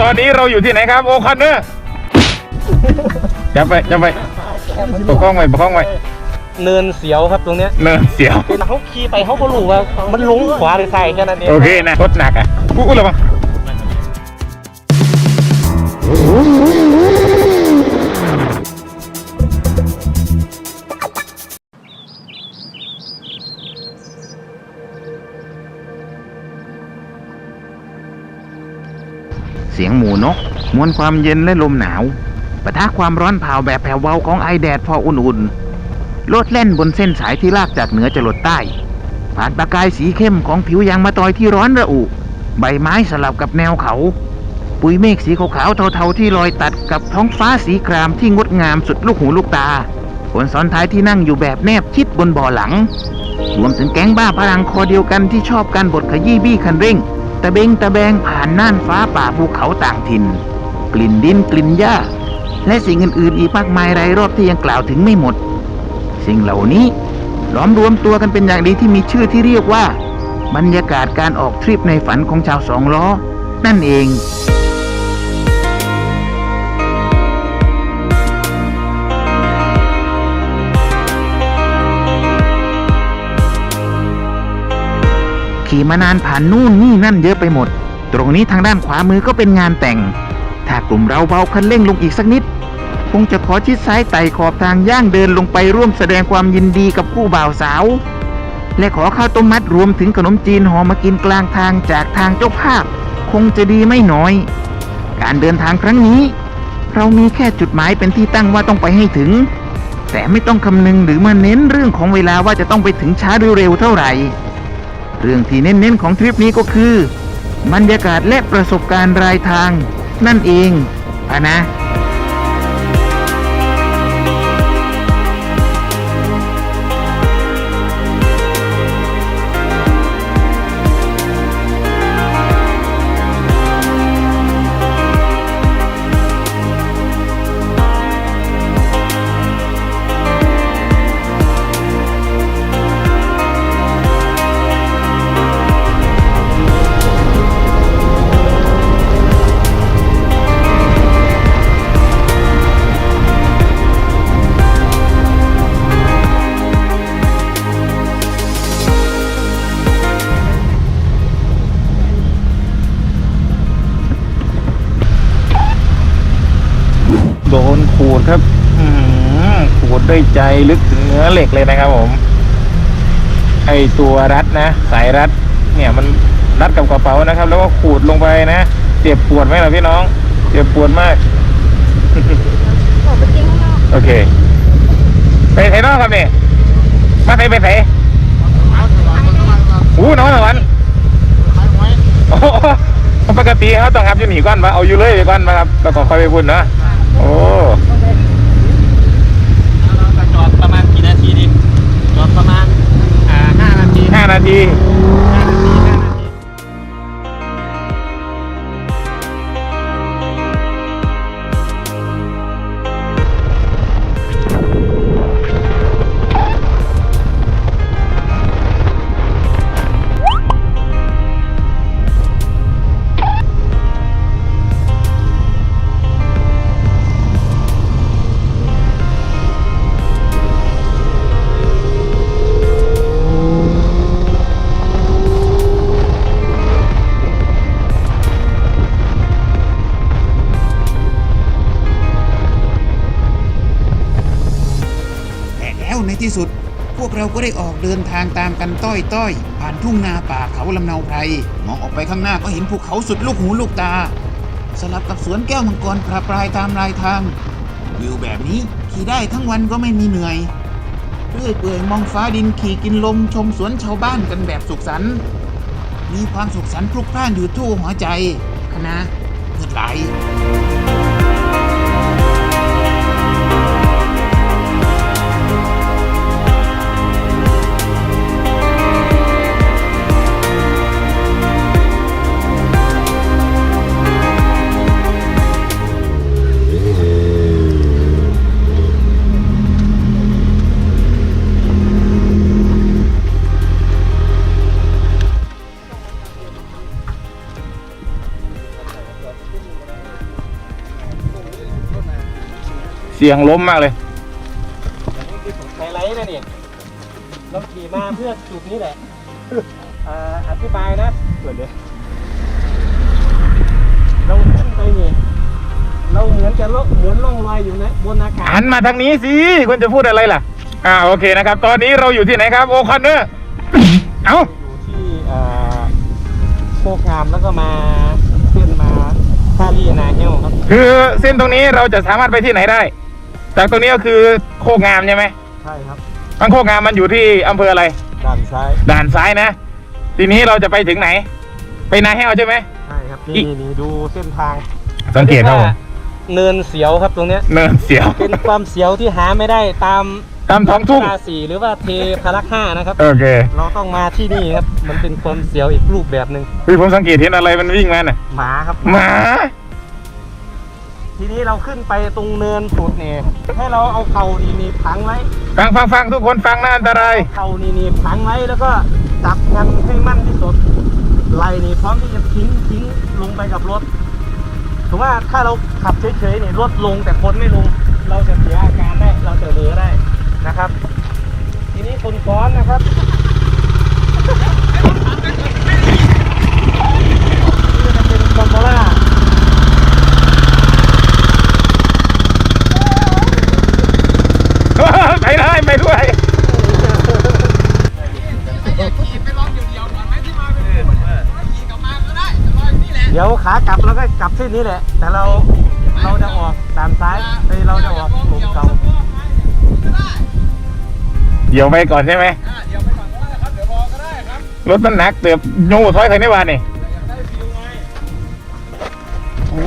ตอนนี้เราอยู่ที่ไหนครับ โอคอนเนอร์จับไปจับไปประคองไว้ประคองไว้เนินเสียวครับตรงเนี้ยเนินเสียวเป็นเขาขี่ไปเขาก็รู้ว่ามันลงขวาหรือซ้ายแค่นั้นเองโอเคนะรถหนักอะอู้อู้ระวัง สียงหมูนก มวลความเย็นและลมหนาวปะทะความร้อนเผาแบบแผ่วเบาของไอแดดพออุ่นๆ โลดเล่นบนเส้นสายที่ลากจากเหนือจรดใต้ ผ่านประกายสีเข้มของผิวยางมะตอยที่ร้อนระอุ ใบไม้สลับกับแนวเขา ปุยเมฆสีขาวๆเทาๆที่ลอยตัดกับท้องฟ้าสีครามที่งดงามสุดลูกหูลูกตา คนซ้อนท้ายที่นั่งอยู่แบบแนบชิดบนเบ่อหลัง รวมถึงแก๊งบ้าพลังคอเดียวกันที่ชอบการบทขยี้บี้คันเร่ง ตะเบงตะแบงผ่านน่านฟ้าป่าภูเขาต่างถิ่น กลิ่นดินกลิ่นหญ้า และสิ่งอื่น ๆ อีกมากมายรายรอบที่ยังกล่าวถึงไม่หมด สิ่งเหล่านี้ล้อมรวมตัวกันเป็นอย่างดีที่มีชื่อที่เรียกว่า บรรยากาศการออกทริปในฝันของชาวสองล้อ นั่นเอง ขี่มานานผ่านนู่นนี่นั่นเยอะไปหมด ตรงนี้ทางด้านขวามือก็เป็นงานแต่ง ถ้ากลุ่มเราเบาคันเร่งลงอีกสักนิด คงจะขอชิดซ้ายไต่ขอบทางย่างเดินลงไปร่วมแสดงความยินดีกับคู่บ่าวสาว และขอข้าวต้มมัดรวมถึงขนมจีนห่อมากินกลางทางจากทางเจ้าภาพ คงจะดีไม่น้อย การเดินทางครั้งนี้ เรามีแค่จุดหมายเป็นที่ตั้งว่าต้องไปให้ถึง แต่ไม่ต้องคำนึงหรือมาเน้นเรื่องของเวลาว่าจะต้องไปถึงช้าหรือเร็วเท่าไหร่ เรื่องที่เน้นๆของทริปนี้ก็คือ บรรยากาศและประสบการณ์รายทางนั่นเองอะนะ ดด้วยใจลึกถึงเนื้อเหล็กเลยนะครับผมไอตัวรัดนะ สายรัด เนี่ยมันรัดกับกระเป๋านะครับ แล้วก็ขูดลงไปนะเจ็บปวดไหมล่ะพี่น้อง เจ็บปวดมากโอเค ไปไทยนอกครับเนี่ยมาไทยไปไทยอู้น้องสวรรค์โอ้โหปกติเขาต้องครับอยู่หนีก้อนมาเอาอยู่เลยไปก้อนมาครับแล้วก็ค่อยไปพุ่นนะโอ้ วกเราก็ได้ออกเดินทางตามกันต้อยต้อยๆผ่านทุ่งนาป่าเขาลำเนาไพรมองออกไปข้างหน้าก็เห็นภูเขาสุดลูกหูลูกตา สลับกับสวนแก้วมังกรประปรายตามรายทาง วิวแบบนี้ขี่ได้ทั้งวันก็ไม่มีเหนื่อยเรื่อยเปื่อยมองฟ้าดินขี่กินลมชมสวนชาวบ้านกันแบบสุขสันต์มีความสุขสันต์พลุกพล่านอยู่ทั่วหัวใจคณะเงิดไหล เสียงล้มมากเลย อันนี้คือจุดไฮไลท์นะเนี่ยเราขี่มาเพื่อจุดนี้แหละอ่าอธิบายนะเปิดเลยเราขึ้นไปนี่เราเหมือนจะล่องเหมือนล่องลอยอยู่นะบนอากาศหันมาทางนี้สิคุณจะพูดอะไรล่ะ อ่าโอเคนะครับ ตอนนี้เราอยู่ที่ไหนครับ โอคอนเนอร์เอ้าอยู่ที่อ่าโคกงามแล้วก็มาเส้นมาท่าลีนาเฮลครับ คือเส้นตรงนี้เราจะสามารถไปที่ไหนได้ จากตรงนี้ก็คือโคกงามใช่ไหมใช่ครับทางโคกงามมันอยู่ที่อำเภออะไร ด้านซ้ายด่านซ้ายนะ ทีนี้เราจะไปถึงไหน ไปนาแห้วใช่ไหม ใช่ครับอี นี่กนี่ดูเส้นทางสังเกตครับผมเนินเสียวครับตรงเนี้ย เนินเสียว เป็นความเสียวที่หาไม่ได้ตามตามท้องทุ่งตาสีหรือว่าเทพารักห้านะครับ โอเคเราต้องมาที่นี่ครับ มันเป็นความเสียวอีกรูปแบบหนึ่งพี่ผมสังเกตเห็นอะไรมันวิ่งมาน่ะหมาครับหมา ทีนี้เราขึ้นไปตรงเนินสุดเนี่ยให้เราเอาเข่านี่นี่พังไว้ฟังฟังฟังทุกคนฟังนะอันตราย เข่านี่นี่พังไว้แล้วก็จับกันให้มั่นที่สุดไหลนี่พร้อมที่จะทิ้งทิ้งลงไปกับรถถือว่าถ้าเราขับเฉยๆเนี่ยรถลงแต่คนไม่ลง เราจะเสียอาการได้เราจะเหลือได้นะครับ ทีนี้คนซ้อนนะครับนี่จะเป็นคอมโบล่า ไปเลยไปด้วย เดี๋ยวขากลับเราก็กลับเส้นนี้แหละ แต่เราเราจะออกตามซ้ายไปเราจะออกหลุมเก่าเดี๋ยวไปก่อนใช่ไหมรถมันหนักเตือบโย่ถอยใครในวันนี่โอ้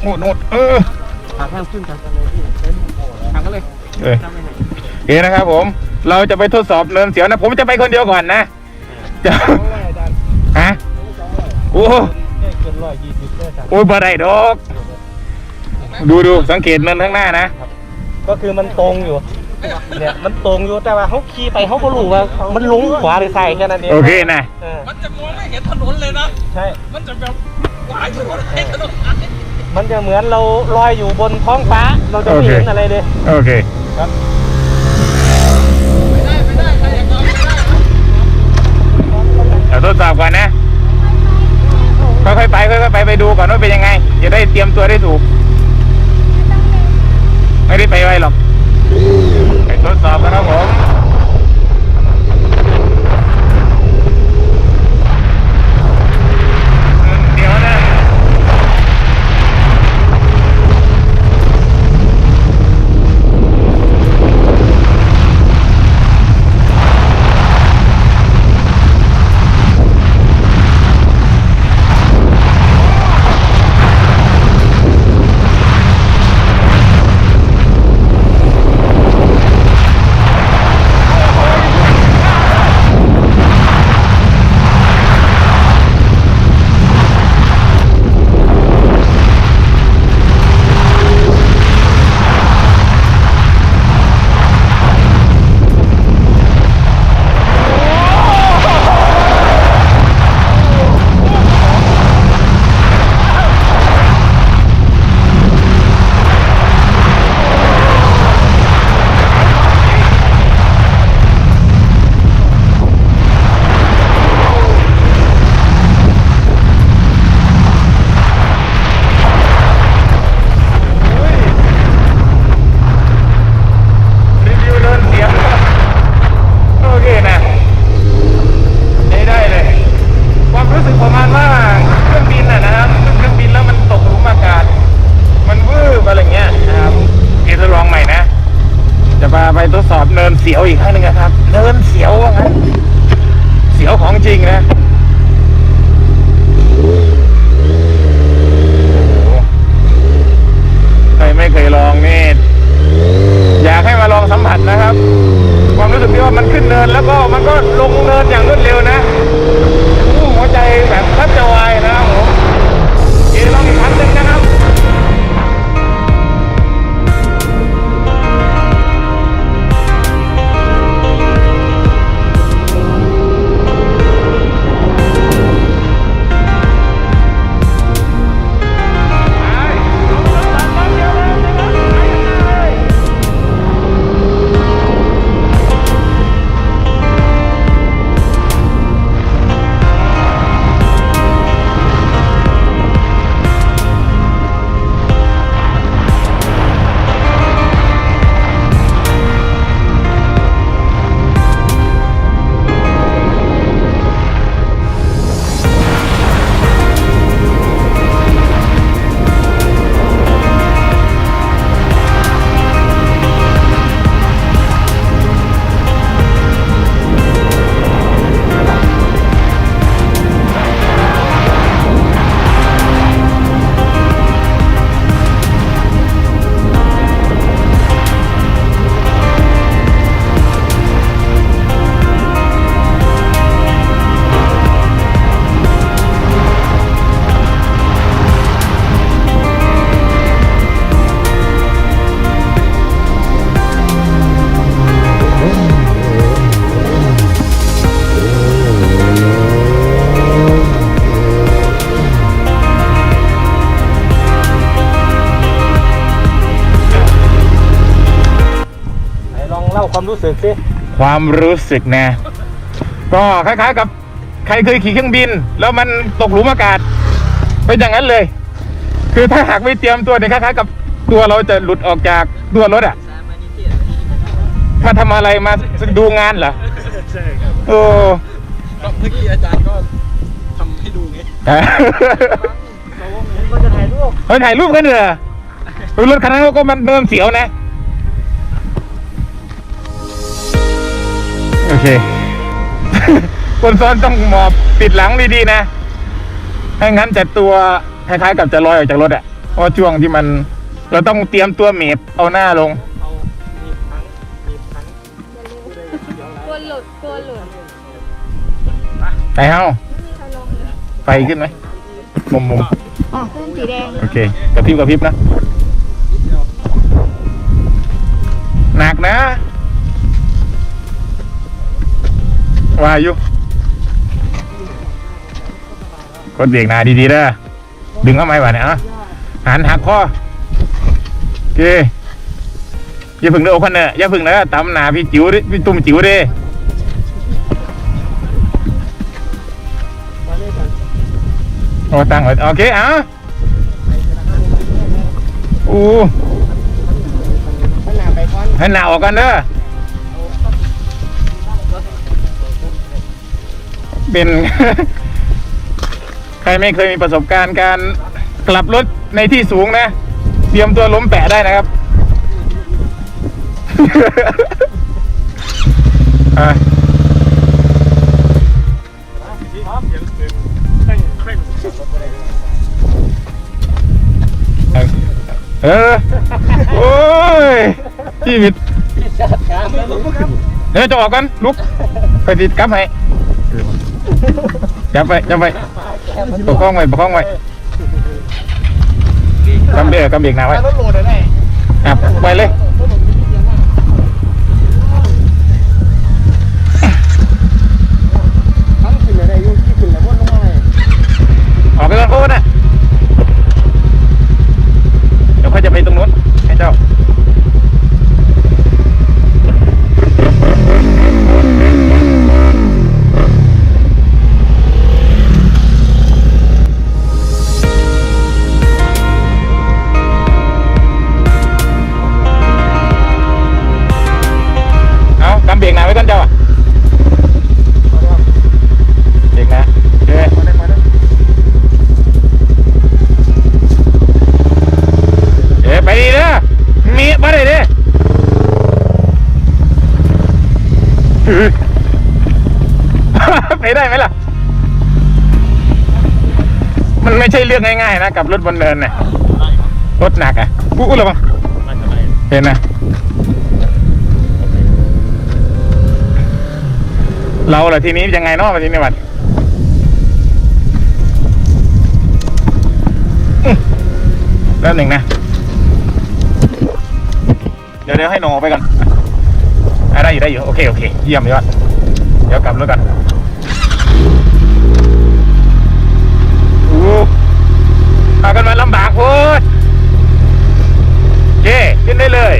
โหโนดเออขาข้างขึ้นกันเลยพี่เป็นทางกันเลยเออจำไม่ได้โอเคนะครับผม เราจะไปทดสอบเนินเสียวนะ ผมจะไปคนเดียวก่อนนะจะสองร้อยอาจารย์ฮะสองร้อยโอ้ได้ เกินร้อยยี่สิบได้อาจารย์โอ้ยบ่ได้ดอก ดูดูสังเกตเนินข้างหน้านะก็คือมันตรงอยู่ เนี่ยมันตรงอยู่แต่ว่าเขาขี่ไปเขาก็รู้ว่ามันลงขวาหรือซ้ายแค่นั้นเองโอเคนะเออมันจะมองไม่เห็นถนนเลยนะ ใช่ มันจะแบบหวายถนนให้ถนนมันจะเหมือนเราลอยอยู่บนท้องฟ้าเราจะไม่โอเคเห็นอะไรเลยโอเคครับ ไม่ได้ไม่ได้ใครอยากลองไม่ได้ครับเดี๋ยวทดสอบก่อนนะ ค่อยๆไปค่อยๆไปไปดูก่อนว่าเป็นยังไงจะได้เตรียมตัวได้ถูก ไม่ได้ไปไวหรอกไปทดสอบกันครับผมเดี๋ยวนะ รีวิวเดินเสียงโอเคนะใช้ได้เลย ความรู้สึกประมาณว่าเครื่องบินน่ะนะครับเครื่องบินแล้วมันตกหลุมอากาศ มันวืบอะไรเงี้ยนะครับเอทดลองใหม่นะ จะพาไปทดสอบเนินเสียวอีกครั้งหนึ่งนะครับ เนินเสียวว่างั้น เสียวของจริงนะ สึกสิความรู้สึกนะก็คล้ายๆกับใครเคยขี่เครื่องบิน แล้วมันตกหลุมอากาศเป็นอย่างนั้นเลย คือถ้าหากไม่เตรียมตัวเนี่ยคล้ายๆกับตัวเราจะหลุดออกจากตัวรถอะมาทำอะไรมาดูงานเหรอใช่ครับโอ้ก็เมื่อกี้อาจารย์ก็ทำให้ดูไงก็จะถ่ายรูปเฮ้ยถ่ายรูปกันเหรอรถคันนั้นก็มันเริ่มเสียวนะ เค คนซ้อนต้องหมอบปิดหลังดีๆนะไม่งั้นจะตัวคล้ายๆกับจะลอยออกจากรถอะเพราะช่วงที่มันเราต้องเตรียมตัวเมฟเอาหน้าลงเอามีบทั้งมีบทั้งกลัวหลุดกลัวหลุดไปเฮ้าไม่มีใครลงเลยไฟขึ้นไหมมุมมุมอ๋อเส้นสีแดงๆโอเคกระพริบกระพริบนะ หนักนะ ว่าอยู่กดเบรกหนาดีๆเด้อดึงเข้ามาไว้เนี่ยอะหันหักคอโอเคอย่าพึ่งเด้อโอ้คนเนอะอย่าพึ่งเด้อตำหนาพี่จิ๋วดิพี่ตุ้มจิ๋วดิโอ้ตั้งไว้โอเคเอะอู้ให้หนาออกกันเด้อ เป็น ใครไม่เคยมีประสบการณ์การกลับรถในที่สูงนะ เตรียมตัวล้มแปะได้นะครับอะเออ โอ้ยชีวิตเดี๋ยวจะออกกันลุกไปติดกับให้ จับไปจับไปประคองไว้ประคองไว้กำเบียกำเบียกหนาไว้รถโหลดได้อะไปเลย ไม่ใช่เรื่องง่ายๆนะกับรถบนเนินน่ะรถหนักอะกู้ระวังเห็นนะเราเหรอทีนี้ยังไงเนาะมาทีนี้วัดแล้วหนึ่งนะ เดี๋ยวเดี๋ยวให้หนออกไปก่อนได้อยู่ได้อยู่โอเคโอเค เยี่ยมยอด เดี๋ยวกลับรถกันโอ้ พากันมาลำบากโพดโอเคขึ้นได้เลย